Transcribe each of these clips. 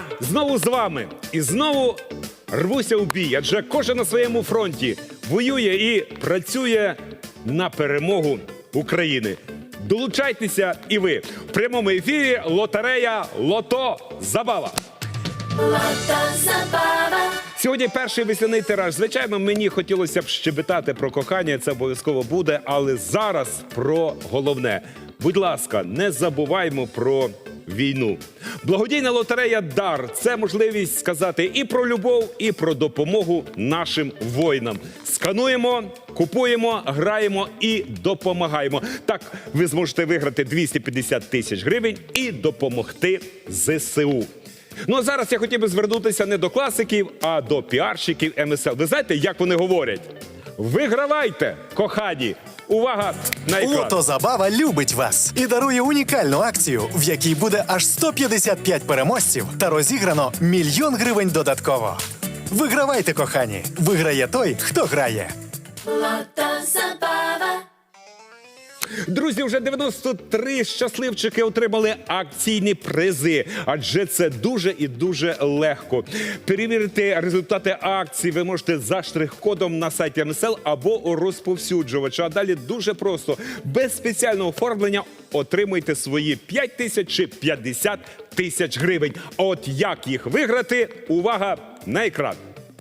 Я знову з вами і знову рвуся у бій, адже кожен на своєму фронті воює і працює на перемогу України. Долучайтеся і ви в прямому ефірі лотерея Лото Забава. Сьогодні перший весняний тираж. Звичайно, мені хотілося б щебетати про кохання, це обов'язково буде, але зараз про головне. Будь ласка, не забуваймо про війну. Благодійна лотерея Дар це можливість сказати і про любов, і про допомогу нашим воїнам. Скануємо, купуємо, граємо і допомагаємо. Так ви зможете виграти 250 тисяч гривень і допомогти ЗСУ. Ну а зараз я хотів би звернутися не до класиків, а до піарщиків МСЛ. Ви знаєте, як вони говорять? Вигравайте, кохані! Увага на екран! Лотозабава любить вас і дарує унікальну акцію, в якій буде аж 155 переможців та розіграно мільйон гривень додатково. Вигравайте, кохані! Виграє той, хто грає. Друзі, вже 93 щасливчики отримали акційні призи, адже це дуже і дуже легко. Перевірити результати акції ви можете за штрих-кодом на сайті МСЛ або у розповсюджувача. А далі дуже просто без спеціального оформлення отримуйте свої 5 тисяч чи 50 тисяч гривень. От як їх виграти? Увага на екран.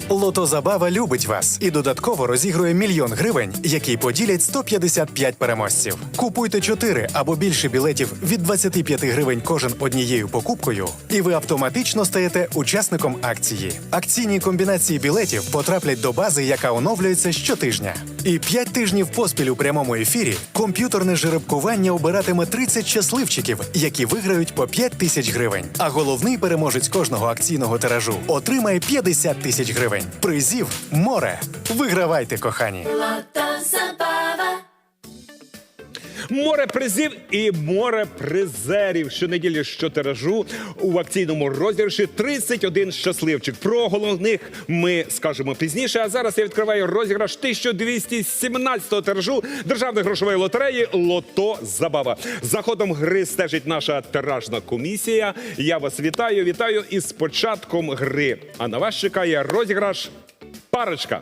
Лотозабава любить вас і додатково розігрує мільйон гривень, який поділять 155 переможців. Купуйте 4 або більше білетів від 25 гривень кожен однією покупкою, і ви автоматично стаєте учасником акції. Акційні комбінації білетів потраплять до бази, яка оновлюється щотижня. І 5 тижнів поспіль у прямому ефірі комп'ютерне жеребкування обиратиме 30 щасливчиків, які виграють по 5 тисяч гривень. А головний переможець кожного акційного тиражу отримає 50 тисяч гривень. Призів море. Вигравайте, кохані. Море призів і море призерів. Щонеділі щотиражу у акційному розіграші 31 щасливчик. Про головних ми скажемо пізніше. А зараз я відкриваю розіграш 1217-го тиражу державної грошової лотереї Лото Забава. За ходом гри стежить наша тиражна комісія. Я вас вітаю, вітаю із початком гри. А на вас чекає розіграш парочка.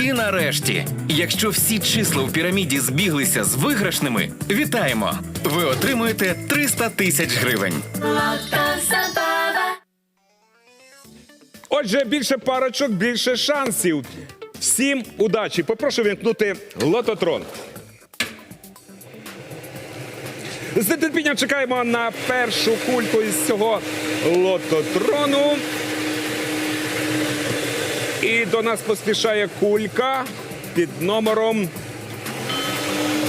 І нарешті, якщо всі числа в піраміді збіглися з виграшними, вітаємо! Ви отримуєте 300 тисяч гривень. Отже, більше парочок, більше шансів. Всім удачі! Попрошу вімкнути лототрон. З нетерпінням чекаємо на першу кульку із цього лототрону. І до нас поспішає кулька під номером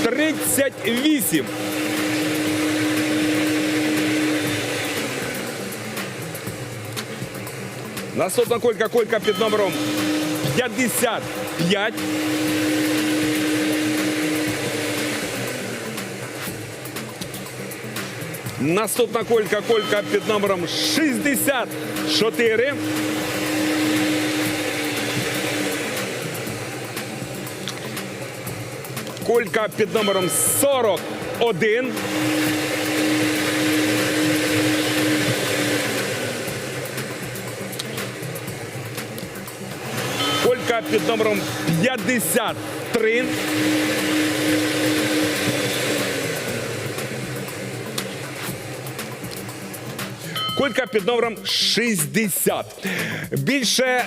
38. Наступна кулька, кулька під номером 55. Наступна кулька, кулька під номером 64. Кулька під номером 41. Колька під номером 53. Колька під номером 60. Більше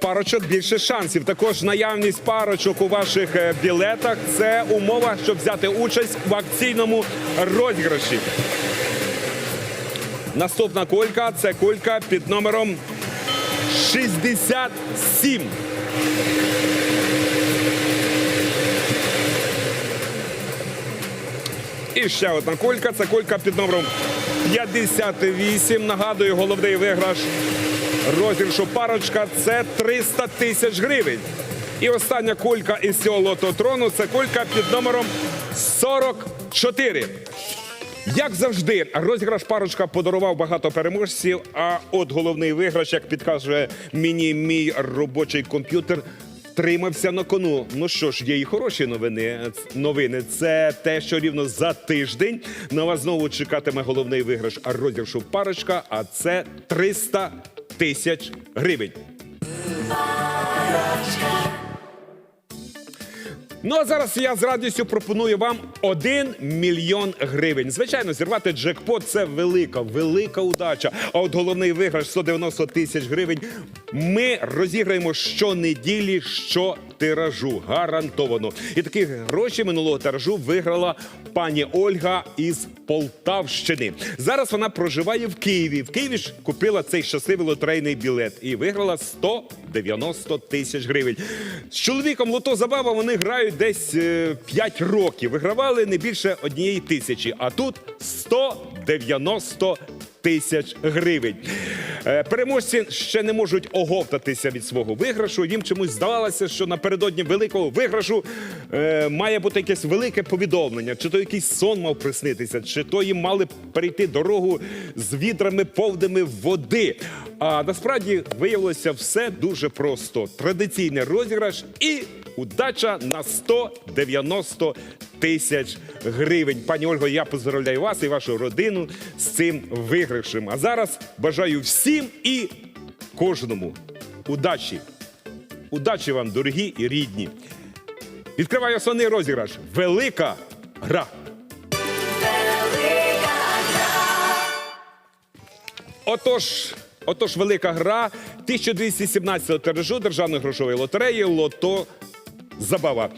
парочок, більше шансів. Також наявність парочок у ваших е, білетах це умова, щоб взяти участь в акційному розіграші. Наступна кулька це кулька під номером 67. І ще одна кулька. Це кулька під номером 58. Нагадую, головний виграш розіграшу парочка це 300 тисяч гривень. І остання кулька із цього лототрону це кулька під номером 44. Як завжди, розіграш парочка подарував багато переможців. А от головний виграш, як підказує мені мій робочий комп'ютер, тримався на кону. Ну що ж, є і хороші новини. Новини це те, що рівно за тиждень на вас знову чекатиме головний виграш розіграшу парочка, а це 300 тисяч гривень. Ну а зараз я з радістю пропоную вам 1 мільйон гривень. Звичайно, зірвати джекпот це велика, велика удача. А от головний виграш 190 тисяч гривень. Ми розіграємо щонеділі, що тиражу. Гарантовано. І такі гроші минулого тиражу виграла пані Ольга із Полтавщини. Зараз вона проживає в Києві. В Києві ж купила цей щасливий лотерейний білет і виграла 190 тисяч гривень. З чоловіком лото забава вони грають десь е, 5 років. Вигравали не більше однієї тисячі, а тут 190 тисяч гривень. Е, Переможці ще не можуть оговтатися від свого виграшу. Їм чомусь здавалося, що напередодні великого виграшу е, має бути якесь велике повідомлення, чи то якийсь сон мав приснитися, чи то їм мали перейти дорогу з відрами повними води. А насправді виявилося все дуже просто. Традиційний розіграш і удача на 190 тисяч гривень. Пані Ольго, я поздравляю вас і вашу родину з цим виграшем. А зараз бажаю всім і кожному удачі. Удачі вам, дорогі і рідні. Відкриваю основний розіграш. Велика гра. Отож, отож, велика гра 1217 тиражу державної грошової лотереї Лото Забава.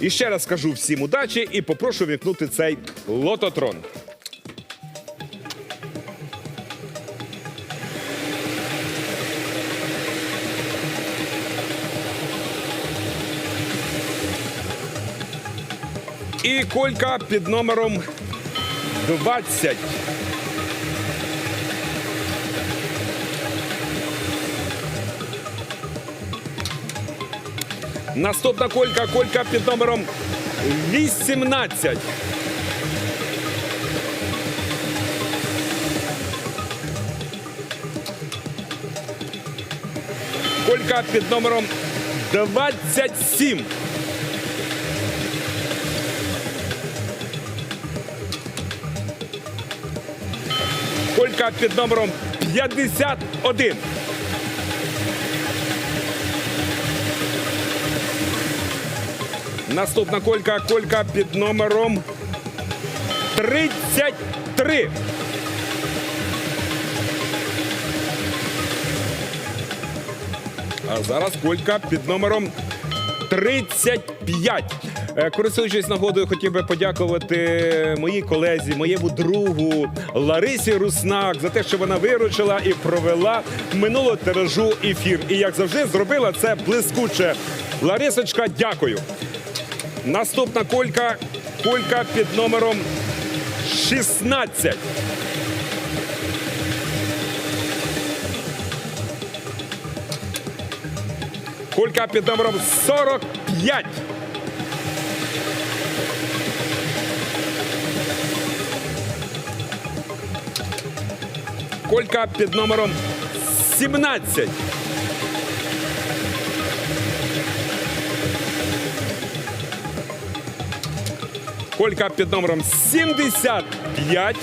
І ще раз скажу всім удачі і попрошу вімкнути цей лототрон. І колька під номером 20. Наступна колька, колька під номером 18. Колька під номером 27. Колька під номером 51. Наступна колька, колька під номером 33. А зараз колька під номером 35. Е, Користуючись нагодою, хотів би подякувати моїй колезі, моєму другу Ларисі Руснак за те, що вона виручила і провела минулого тиражу ефір. І як завжди, зробила це блискуче. Ларисочка, дякую. Наступна колька колька під номером 16. Колька під номером 45. Колька під номером 17. Колька під номером 75.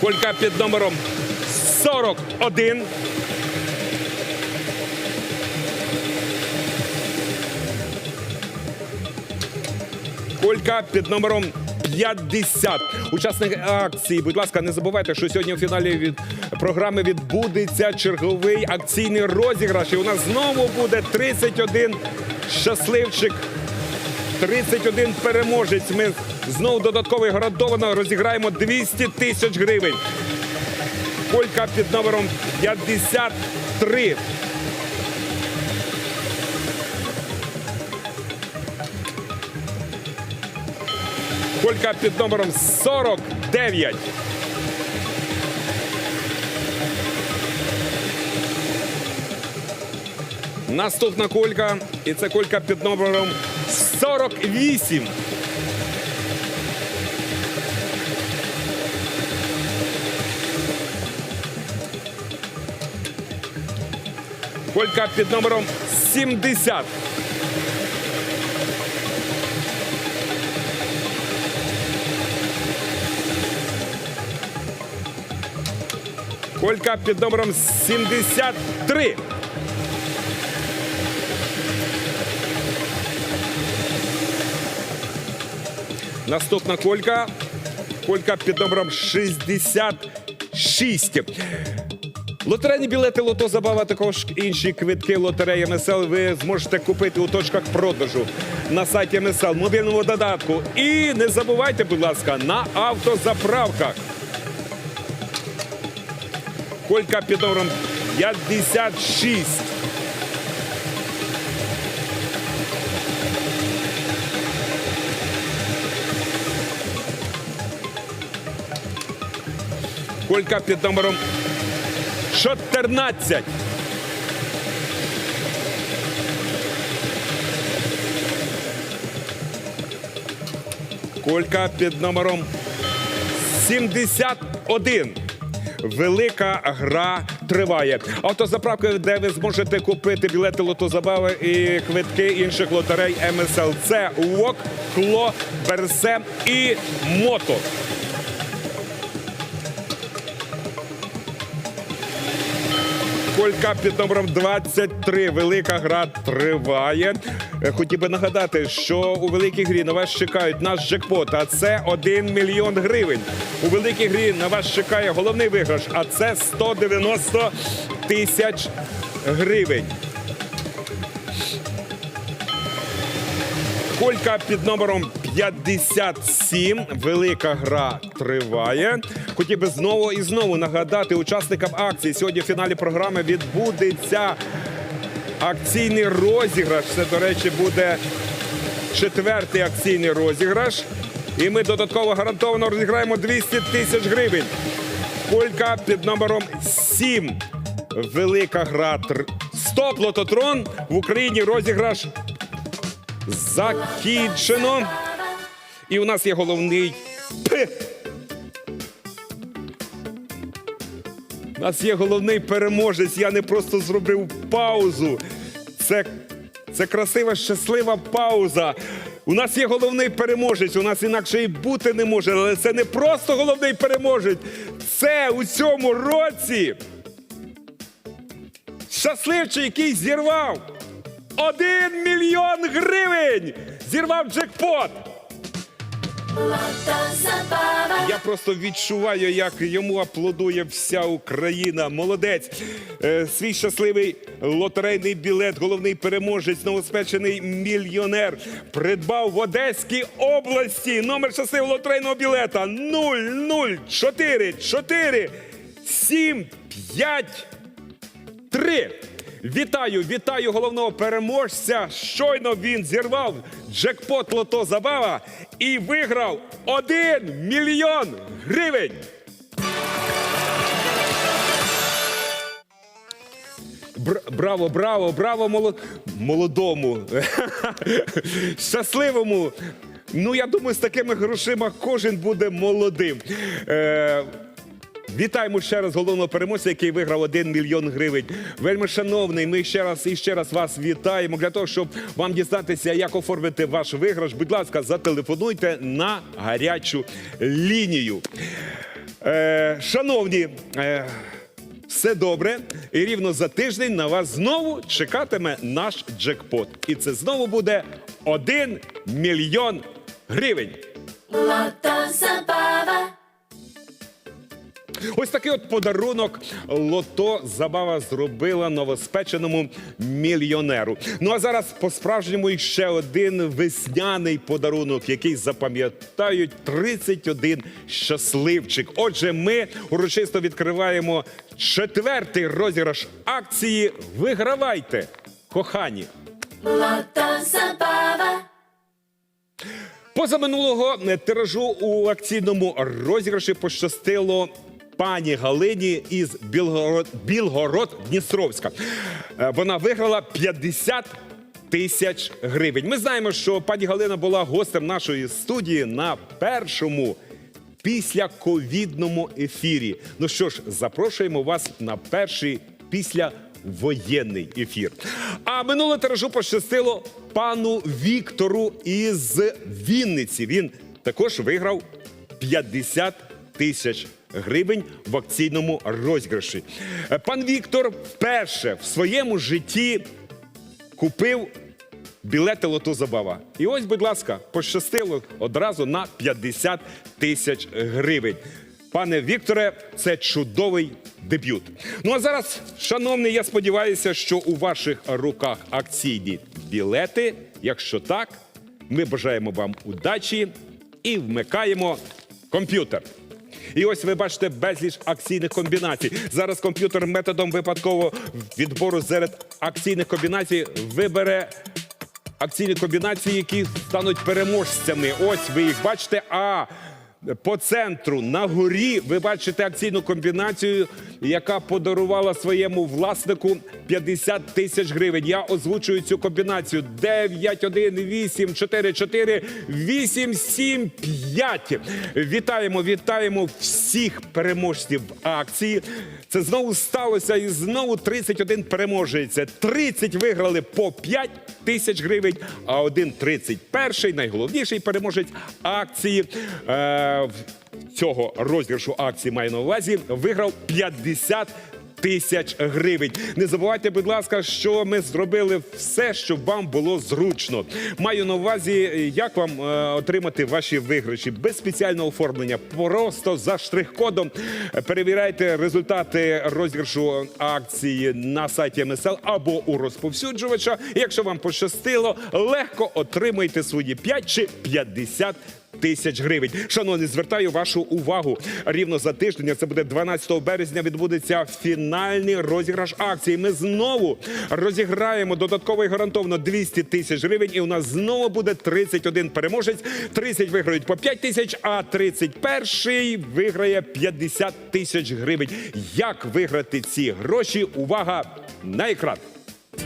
Колька під номером 41. Колька під номером 50. Учасники акції, будь ласка, не забувайте, що сьогодні у фіналі від програми відбудеться черговий акційний розіграш. І у нас знову буде 31 щасливчик. 31 переможець. Ми знову додатково і гарантовано розіграємо 200 тисяч гривень. Колька під номером 53. Колька під номером 49. Наступна колька, і це колька під номером 48. Колька під номером 70. Колька під номером 73. Наступна колька. Колька під номером 66. Лотерейні білети Лото Забава, також інші квитки лотереї МСЛ ви зможете купити у точках продажу на сайті МСЛ, мобільному додатку. І не забувайте, будь ласка, на автозаправках. Колька під номером 56. Колька під номером 14. Колька під номером 71. Велика гра триває. Автозаправка, де ви зможете купити білети лотозабави і квитки інших лотерей МСЛ. Це УОК, Кло, Берсе і Мото. Колька під номером 23. Велика гра триває. Е, Хотів би нагадати, що у великій грі на вас чекають наш джекпот, а це 1 мільйон гривень. У великій грі на вас чекає головний виграш, а це 190 тисяч гривень. Колька під номером 57. Велика гра триває. Хотів би знову і знову нагадати учасникам акції. Сьогодні в фіналі програми відбудеться акційний розіграш. Це, до речі, буде четвертий акційний розіграш. І ми додатково гарантовано розіграємо 200 тисяч гривень. Колька під номером 7. Велика гра. тр- Стоп, лототрон. В Україні розіграш закінчено. І у нас є головний. Пи. У нас є головний переможець. Я не просто зробив паузу. Це, це красива, щаслива пауза. У нас є головний переможець. У нас інакше і бути не може. Але це не просто головний переможець. Це у цьому році. Щасливчий, який зірвав один мільйон гривень! Зірвав джекпот! Я просто відчуваю, як йому аплодує вся Україна. Молодець. Е, свій щасливий лотерейний білет, головний переможець, новоспечений мільйонер, придбав в Одеській області номер щасливого лотерейного білета 004 4 7 5 Три. Вітаю, вітаю головного переможця. Щойно він зірвав джекпот лото забава і виграв один мільйон гривень. Бр- Браво, браво, браво моло- молодому, щасливому. Ну, я думаю, з такими грошима кожен буде молодим. Е, Вітаємо ще раз головного переможця, який виграв 1 мільйон гривень. Вельми шановний, ми ще раз і ще раз вас вітаємо. Для того, щоб вам дізнатися, як оформити ваш виграш, будь ласка, зателефонуйте на гарячу лінію. Е, шановні, е, все добре. І рівно за тиждень на вас знову чекатиме наш джекпот. І це знову буде 1 мільйон гривень. Ось такий от подарунок лото забава зробила новоспеченому мільйонеру. Ну а зараз по-справжньому ще один весняний подарунок, який запам'ятають 31 щасливчик. Отже, ми урочисто відкриваємо четвертий розіграш акції. Вигравайте, кохані! Lota Забава. Позаминулого тиражу у акційному розіграші пощастило пані Галині із Білгород, Білгород Дністровська. Е, Вона виграла 50 тисяч гривень. Ми знаємо, що пані Галина була гостем нашої студії на першому після ковідному ефірі. Ну що ж, запрошуємо вас на перший після. Воєнний ефір. А минуле тиражу пощастило пану Віктору із Вінниці. Він також виграв 50 тисяч гривень в акційному розіграші. Е, Пан Віктор вперше в своєму житті купив білети лото забава. І ось, будь ласка, пощастило одразу на 50 тисяч гривень. Пане Вікторе, це чудовий дебют. Ну а зараз, шановний, я сподіваюся, що у ваших руках акційні білети. Якщо так, ми бажаємо вам удачі і вмикаємо комп'ютер. І ось ви бачите безліч акційних комбінацій. Зараз комп'ютер методом випадкового відбору серед акційних комбінацій вибере акційні комбінації, які стануть переможцями. Ось ви їх бачите. А по центру на горі ви бачите акційну комбінацію, яка подарувала своєму власнику 50 тисяч гривень. Я озвучую цю комбінацію 9, 1, 8, 4, 4, 8, 7, 5. Вітаємо, вітаємо всіх переможців акції. Це знову сталося і знову 31 переможеться. 30 виграли по 5 тисяч гривень, а один 31 найголовніший переможець акції. Е, цього розіграшу акції маю на увазі виграв 50 тисяч гривень. Не забувайте, будь ласка, що ми зробили все, щоб вам було зручно. Маю на увазі, як вам е, отримати ваші виграші без спеціального оформлення. Просто за штрих-кодом перевіряйте результати розіграшу акції на сайті МСЛ або у розповсюджувача. Якщо вам пощастило, легко отримайте свої 5 чи 50 тисяч гривень. Шановні, звертаю вашу увагу. Рівно за тиждень, це буде 12 березня, відбудеться фінальний розіграш акції. Ми знову розіграємо додатково і гарантовано 200 тисяч гривень. І у нас знову буде 31 переможець. 30 виграють по 5 тисяч, а 31 виграє 50 тисяч гривень. Як виграти ці гроші? Увага на екран.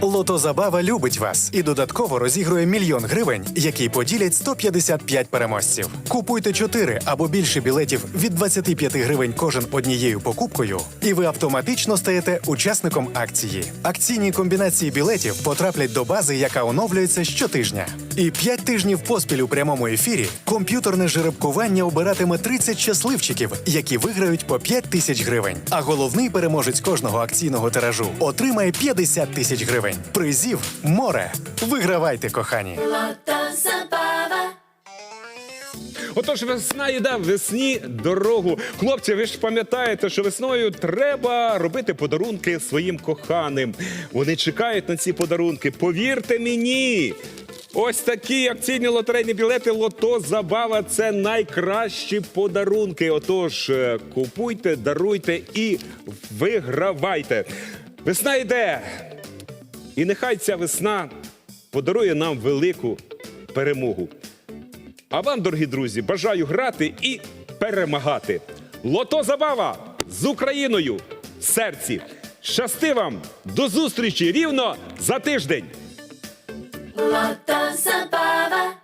Лото Забава любить вас і додатково розігрує мільйон гривень, який поділять 155 переможців. Купуйте 4 або більше білетів від 25 гривень кожен однією покупкою, і ви автоматично стаєте учасником акції. Акційні комбінації білетів потраплять до бази, яка оновлюється щотижня. І 5 тижнів поспіль у прямому ефірі комп'ютерне жеребкування обиратиме 30 щасливчиків, які виграють по 5 тисяч гривень. А головний переможець кожного акційного тиражу отримає 50 тисяч гривень. Призів море. Вигравайте, кохані. Отож, весна йде весні дорогу. Хлопці, ви ж пам'ятаєте, що весною треба робити подарунки своїм коханим. Вони чекають на ці подарунки. Повірте мені. Ось такі акційні лотерейні білети Лото Забава це найкращі подарунки. Отож, е, купуйте, даруйте і вигравайте. Весна йде. І нехай ця весна подарує нам велику перемогу. А вам, дорогі друзі, бажаю грати і перемагати. Лото Забава з Україною в серці. Щасти вам! До зустрічі рівно за тиждень! Лото Забава.